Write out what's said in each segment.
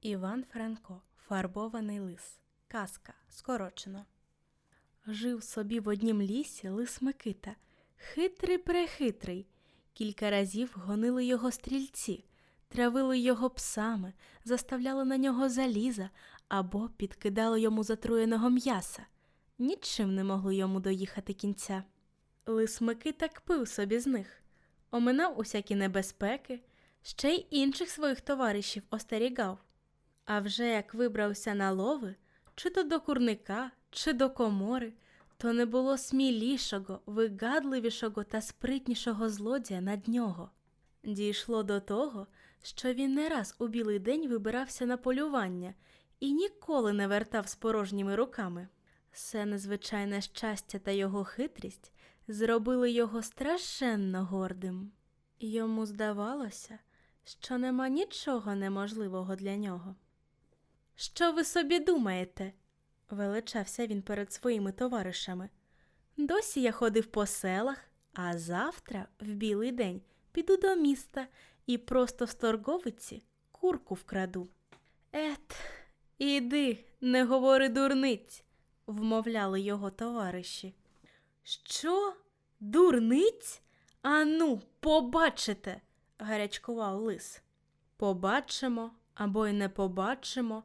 Іван Франко, фарбований лис. Казка скорочено. Жив собі в однім лісі лис Микита, хитрий прехитрий. Кілька разів гонили його стрільці, травили його псами, заставляли на нього заліза або підкидали йому затруєного м'яса. Нічим не могли йому доїхати кінця. Лис Микита кпив собі з них, оминав усякі небезпеки, ще й інших своїх товаришів остерігав. А вже як вибрався на лови, чи то до курника, чи до комори, то не було смілішого, вигадливішого та спритнішого злодія над нього. Дійшло до того, що він не раз у білий день вибирався на полювання і ніколи не вертав з порожніми руками. Все незвичайне щастя та його хитрість зробили його страшенно гордим. Йому здавалося, що нема нічого неможливого для нього. Що ви собі думаєте? величався він перед своїми товаришами. Досі я ходив по селах, а завтра, в білий день, піду до міста і просто з торговиці курку вкраду. Ет, іди, не говори дурниць, вмовляли його товариші. Що? Дурниць? Ану, побачите, гарячкував лис. Побачимо або й не побачимо.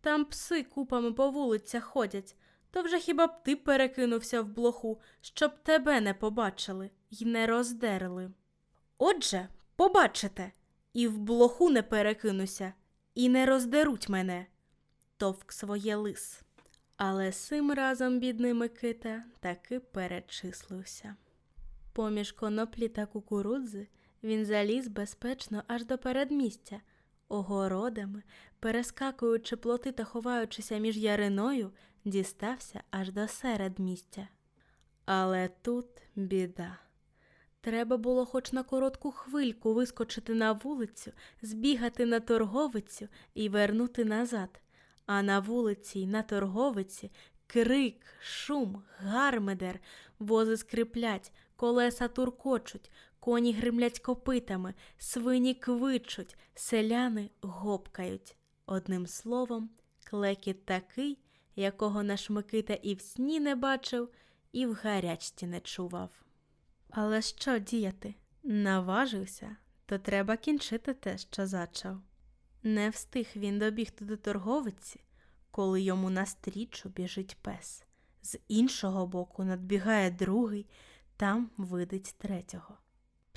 Там пси купами по вулицях ходять, то вже хіба б ти перекинувся в блоху, щоб тебе не побачили й не роздерли. Отже, побачите, і в блоху не перекинуся, і не роздеруть мене, товк своє лис. Але сим разом бідний Микита таки перечислився. Поміж коноплі та кукурудзи він заліз безпечно аж до передмістя, огородами, перескакуючи плоти та ховаючися між яриною, дістався аж до середмістя. Але тут біда. Треба було хоч на коротку хвильку вискочити на вулицю, збігати на торговицю і вернути назад. А на вулиці й на торговиці крик, шум, гармидер, вози скриплять, колеса туркочуть, коні гримлять копитами, свині квичуть, селяни гопкають. Одним словом, клекіт такий, якого наш Микита і в сні не бачив, і в гарячці не чував. Але що діяти? Наважився, то треба кінчити те, що зачав. Не встиг він добігти до торговиці, коли йому настрічу біжить пес. З іншого боку надбігає другий, там видить третього.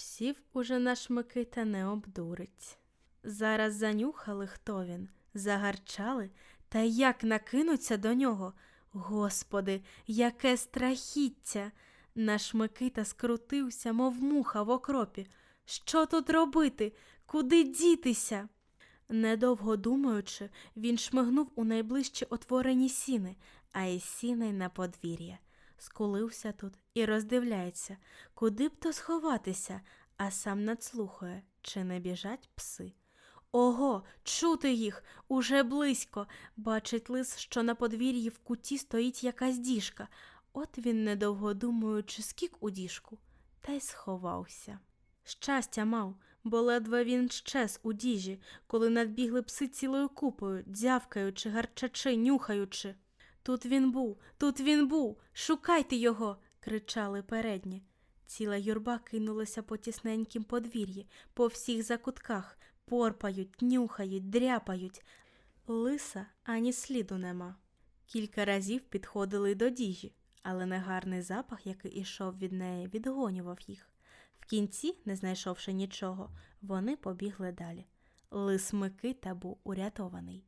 Псів уже наш Микита не обдурить. Зараз занюхали, хто він, загарчали, та як накинуться до нього. Господи, яке страхіття! Наш Микита скрутився, мов муха в окропі. Що тут робити? Куди дітися? Недовго думаючи, він шмигнув у найближчі отворені сіни, а із сіней на подвір'я. Скулився тут і роздивляється, куди б то сховатися, а сам надслухає, чи не біжать пси. Ого, чути їх уже близько. Бачить лис, що на подвір'ї в куті стоїть якась діжка. От він, недовго думаючи, скік у діжку, та й сховався. Щастя мав, бо ледве він щез у діжі, коли надбігли пси цілою купою, дзявкаючи, гарчачи, нюхаючи. Тут він був, тут він був, шукайте його. Кричали передні. Ціла юрба кинулася по тісненькім подвір'ї, по всіх закутках, порпають, нюхають, дряпають. Лиса ані сліду нема. Кілька разів підходили до діжі, але негарний запах, який ішов від неї, відгонював їх. В кінці, не знайшовши нічого, вони побігли далі. Лис Микита був урятований.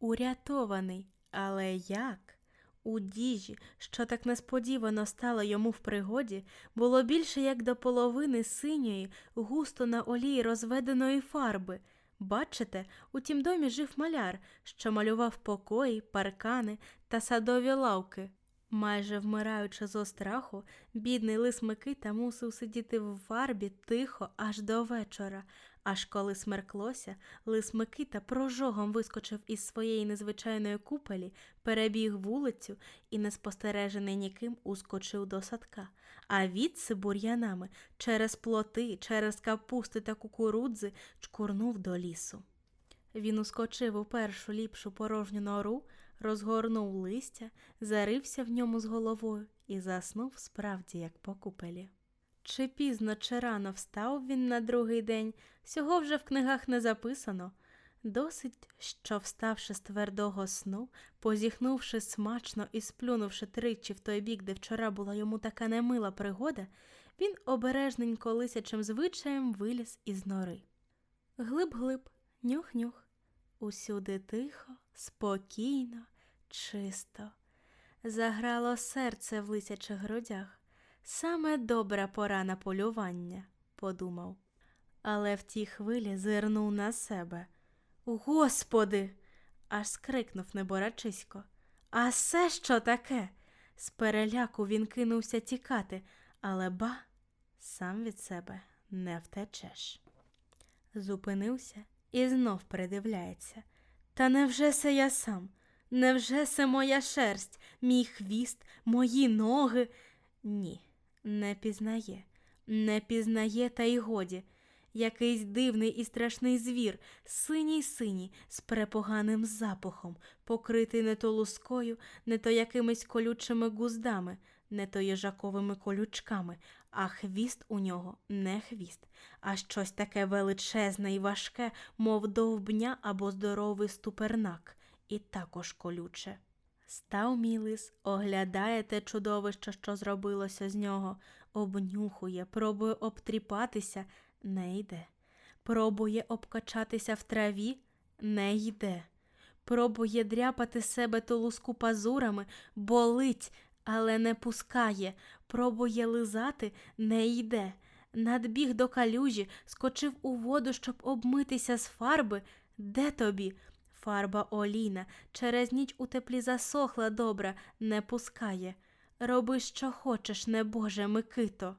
Урятований, але як? У діжі, що так несподівано стало йому в пригоді, було більше як до половини синьої, густо на олії розведеної фарби. Бачите, у тім домі жив маляр, що малював покої, паркани та садові лавки. Майже вмираючи зо страху, бідний лис Микита мусив сидіти в фарбі тихо аж до вечора. Аж коли смерклося, лис Микита прожогом вискочив із своєї незвичайної купелі, перебіг вулицю і, неспостережений ніким, ускочив до садка, а відси бур'янами через плоти, через капусти та кукурудзи чкурнув до лісу. Він ускочив у першу ліпшу порожню нору, розгорнув листя, зарився в ньому з головою і заснув справді, як по купелі. Чи пізно, чи рано встав він на другий день, всього вже в книгах не записано. Досить, що вставши з твердого сну, позіхнувши смачно і сплюнувши тричі в той бік, де вчора була йому така немила пригода, він обережненько лисячим звичаєм виліз із нори. Глиб-глиб, нюх-нюх, усюди тихо, спокійно, чисто. Заграло серце в лисячих грудях. Саме добра пора на полювання, подумав. Але в тій хвилі зирнув на себе. Господи. аж скрикнув неборачисько. А це що таке? З переляку він кинувся тікати, але ба, сам від себе не втечеш. Зупинився і знов придивляється. Та невже се я сам? Невже се моя шерсть, мій хвіст, мої ноги? Ні, не пізнає, не пізнає, та й годі. Якийсь дивний і страшний звір, синій синій, з препоганим запахом, покритий не то лускою, не то якимись колючими гуздами, не то їжаковими колючками, а хвіст у нього не хвіст, а щось таке величезне і важке, мов довбня або здоровий ступернак, і також колюче. Став мій лис, оглядає те чудовище, що зробилося з нього, обнюхує, пробує обтріпатися, не йде. Пробує обкачатися в траві, не йде. Пробує дряпати себе ту луску пазурами, болить, але не пускає. Пробує лизати, не йде. Надбіг до калюжі, скочив у воду, щоб обмитися з фарби. Де тобі? Фарба Оліна через ніч у теплі засохла добра, не пускає. Роби, що хочеш, небоже, Микито.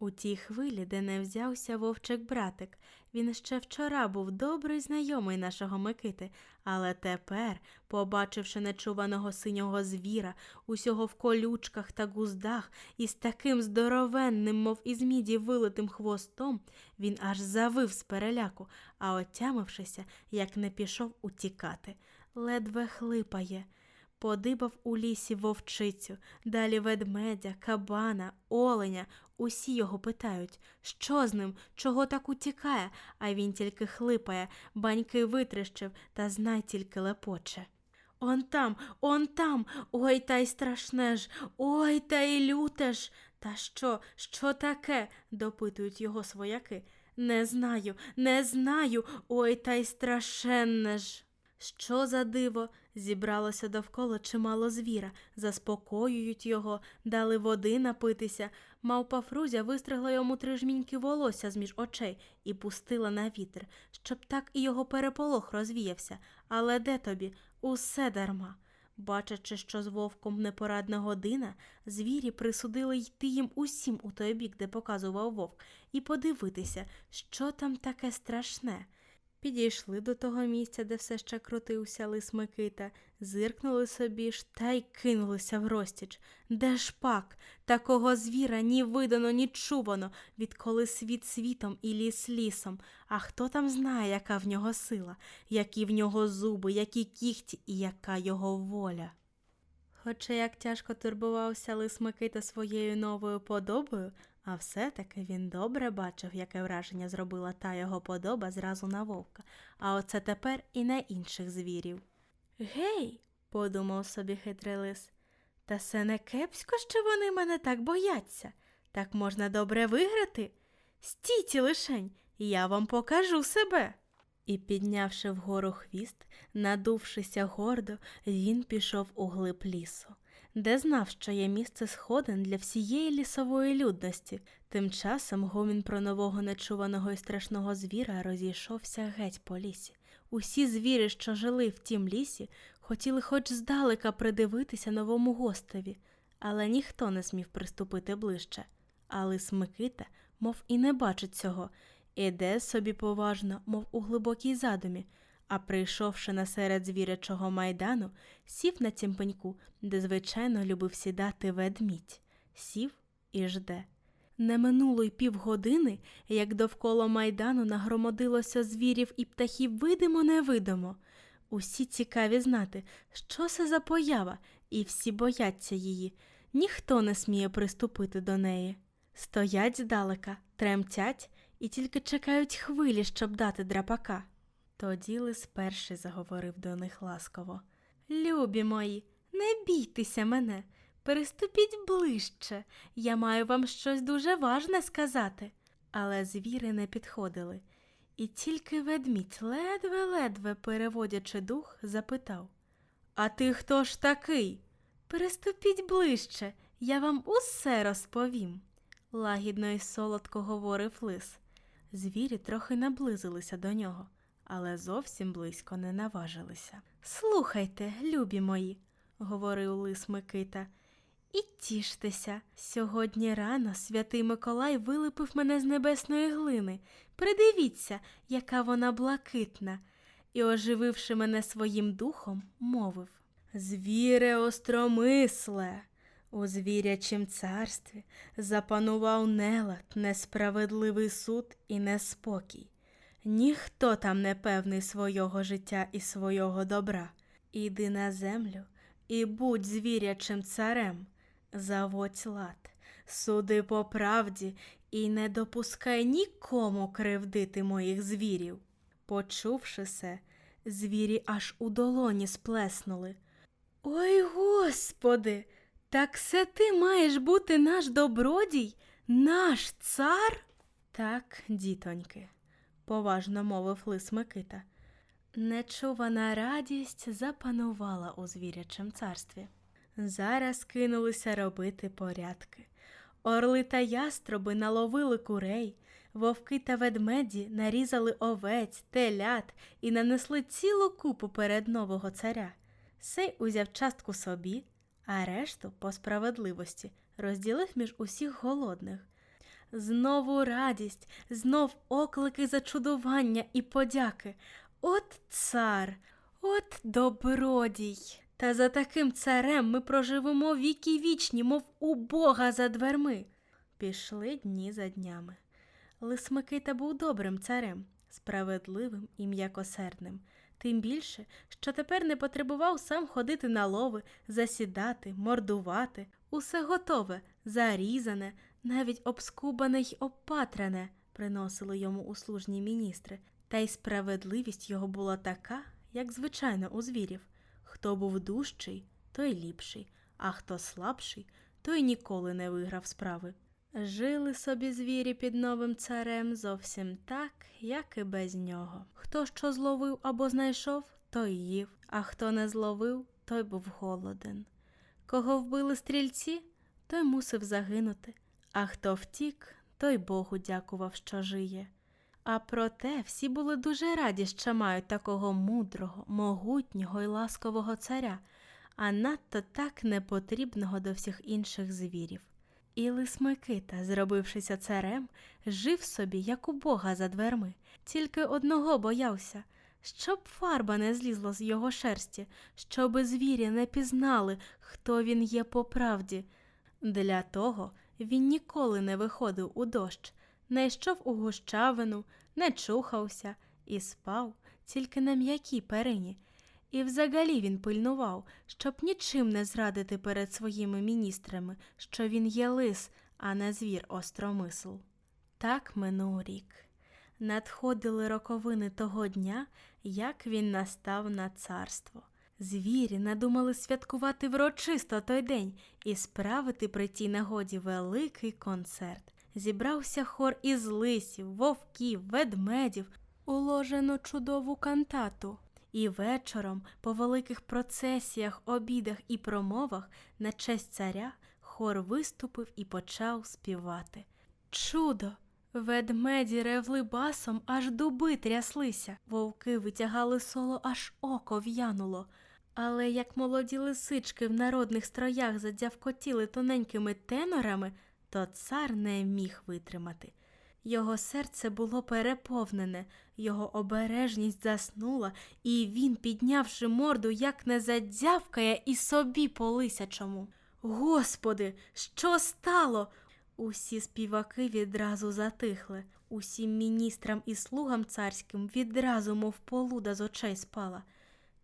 У тій хвилі, де не взявся вовчик братик, він ще вчора був добрий знайомий нашого Микити, але тепер, побачивши нечуваного синього звіра, усього в колючках та гуздах, і з таким здоровенним, мов із міді вилитим хвостом, він аж завив з переляку, а отямившися, як не пішов утікати, ледве хлипає. Подибав у лісі вовчицю, далі ведмедя, кабана, оленя. Усі його питають, що з ним, чого так утікає, а він тільки хлипає, баньки витріщив та знай тільки лепоче. Он там, он там, ой та й страшне ж, ой та й люте ж. Та що, що таке? допитують його свояки. Не знаю, не знаю, ой та й страшенне ж. Що за диво? Зібралося довкола чимало звіра, заспокоюють його, дали води напитися. Мавпа Фрузя вистригла йому три жміньки волосся з-між очей і пустила на вітер, щоб так і його переполох розвіявся. Але де тобі? Усе дарма. Бачачи, що з вовком непорадна година, звірі присудили йти їм усім у той бік, де показував вовк, і подивитися, що там таке страшне. Підійшли до того місця, де все ще крутився лис Микита, зиркнули собі ж та й кинулися в розтіч. Де ж пак? Такого звіра ні видано, ні чувано, відколи світ світом і ліс лісом. А хто там знає, яка в нього сила, які в нього зуби, які кіхті і яка його воля. Хоча як тяжко турбувався лис Микита своєю новою подобою, а все-таки він добре бачив, яке враження зробила та його подоба зразу на вовка, а оце тепер і на інших звірів. Гей, подумав собі хитрий лис, та це не кепсько, що вони мене так бояться. Так можна добре виграти. Стійте лишень, я вам покажу себе. І, піднявши вгору хвіст, надувшися гордо, він пішов у глиб лісу, де знав, що є місце сходин для всієї лісової людності. Тим часом гомін про нового нечуваного і страшного звіра розійшовся геть по лісі. Усі звірі, що жили в тім лісі, хотіли хоч здалека придивитися новому гостеві, але ніхто не смів приступити ближче. А лис Микита, мов і не бачить цього, іде собі поважно, мов у глибокій задумі, а прийшовши на серед звірячого майдану, сів на цім пеньку, де звичайно любив сідати ведмідь. Сів і жде. Не минуло й півгодини, як довкола майдану нагромодилося звірів і птахів видимо-невидимо. Усі цікаві знати, що це за поява, і всі бояться її. Ніхто не сміє приступити до неї. Стоять здалека, тремтять і тільки чекають хвилі, щоб дати драпака. Тоді лис перший заговорив до них ласково. Любі мої, не бійтеся мене, переступіть ближче, я маю вам щось дуже важне сказати. Але звіри не підходили, і тільки ведмідь, ледве-ледве переводячи дух, запитав А ти хто ж такий? Переступіть ближче, я вам усе розповім, лагідно і солодко говорив лис. Звірі трохи наблизилися до нього, але зовсім близько не наважилися. Слухайте, любі мої, говорив лис Микита, і тіштеся. Сьогодні рано святий Миколай вилипив мене з небесної глини. Придивіться, яка вона блакитна, і, ожививши мене своїм духом, мовив Звіре остромисле, у звірячім царстві запанував нелад, несправедливий суд і неспокій. Ніхто там не певний свого життя і свого добра. Іди на землю і будь звірячим царем, заводь лад, суди по правді і не допускай нікому кривдити моїх звірів. Почувши се, звірі аж у долоні сплеснули. Ой, господи, так це ти маєш бути наш добродій, наш цар? Так, дітоньки, поважно мовив лис Микита. Нечувана радість запанувала у звірячому царстві. Зараз кинулися робити порядки. Орли та ястроби наловили курей, вовки та ведмеді нарізали овець, телят і нанесли цілу купу перед нового царя. Сей узяв частку собі, а решту, по справедливості, розділив між усіх голодних. Знову радість, знов оклики зачудування і подяки. От цар, от добродій. Та за таким царем ми проживемо віки вічні, мов у Бога за дверми. Пішли дні за днями. Лис Микита був добрим царем, справедливим і м'якосердним, тим більше, що тепер не потребував сам ходити на лови, засідати, мордувати, усе готове, зарізане, навіть обскубане й обпатране приносили йому услужні міністри, та й справедливість його була така, як звичайно у звірів. Хто був дужчий, той ліпший, а хто слабший, той ніколи не виграв справи. Жили собі звірі під новим царем зовсім так, як і без нього. Хто що зловив або знайшов, той їв, а хто не зловив, той був голоден. Кого вбили стрільці, той мусив загинути, а хто втік, той Богу дякував, що жиє. А проте всі були дуже раді, що мають такого мудрого, могутнього й ласкового царя, а надто так непотрібного до всіх інших звірів. І лис Микита, зробившися царем, жив собі, як у Бога за дверми, тільки одного боявся, щоб фарба не злізла з його шерсті, щоби звірі не пізнали, хто він є по правді. Для того він ніколи не виходив у дощ, не йшов у гущавину, не чухався і спав тільки на м'якій перині. І взагалі він пильнував, щоб нічим не зрадити перед своїми міністрами, що він є лис, а не звір остромисл. Так минув рік. Надходили роковини того дня, як він настав на царство. Звірі надумали святкувати врочисто той день і справити при тій нагоді великий концерт. Зібрався хор із лисів, вовків, ведмедів, уложено чудову кантату. І вечором, по великих процесіях, обідах і промовах, на честь царя хор виступив і почав співати. Чудо! Ведмеді ревли басом, аж дуби тряслися, вовки витягали соло, аж око в'януло. Але як молоді лисички в народних строях задявкотіли тоненькими тенорами, то цар не міг витримати. Його серце було переповнене, його обережність заснула, і він, піднявши морду, як не задзявкає і собі по лисячому. Господи, що стало? Усі співаки відразу затихли, усім міністрам і слугам царським відразу, мов полуда з очей спала.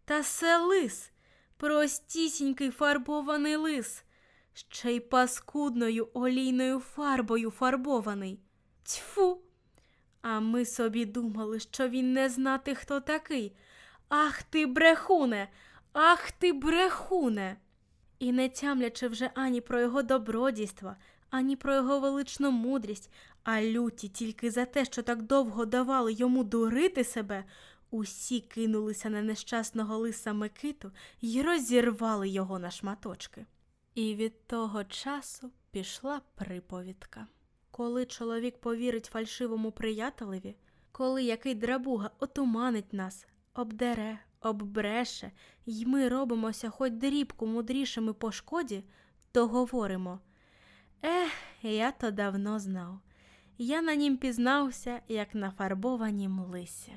Та се лис, простісінький фарбований лис, ще й паскудною олійною фарбою фарбований. Тьфу! А ми собі думали, що він не знати, хто такий. Ах ти, брехуне! Ах ти, брехуне! І не тямлячи вже ані про його добродійства, ані про його величну мудрість, а люті тільки за те, що так довго давали йому дурити себе, усі кинулися на нещасного лиса Микиту й розірвали його на шматочки. І від того часу пішла приповідка. Коли чоловік повірить фальшивому приятелеві, коли який драбуга отуманить нас, обдере, оббреше, й ми робимося хоч дрібку мудрішими по шкоді, то говоримо Ех, я то давно знав. Я на нім пізнався, як на фарбованім лисі.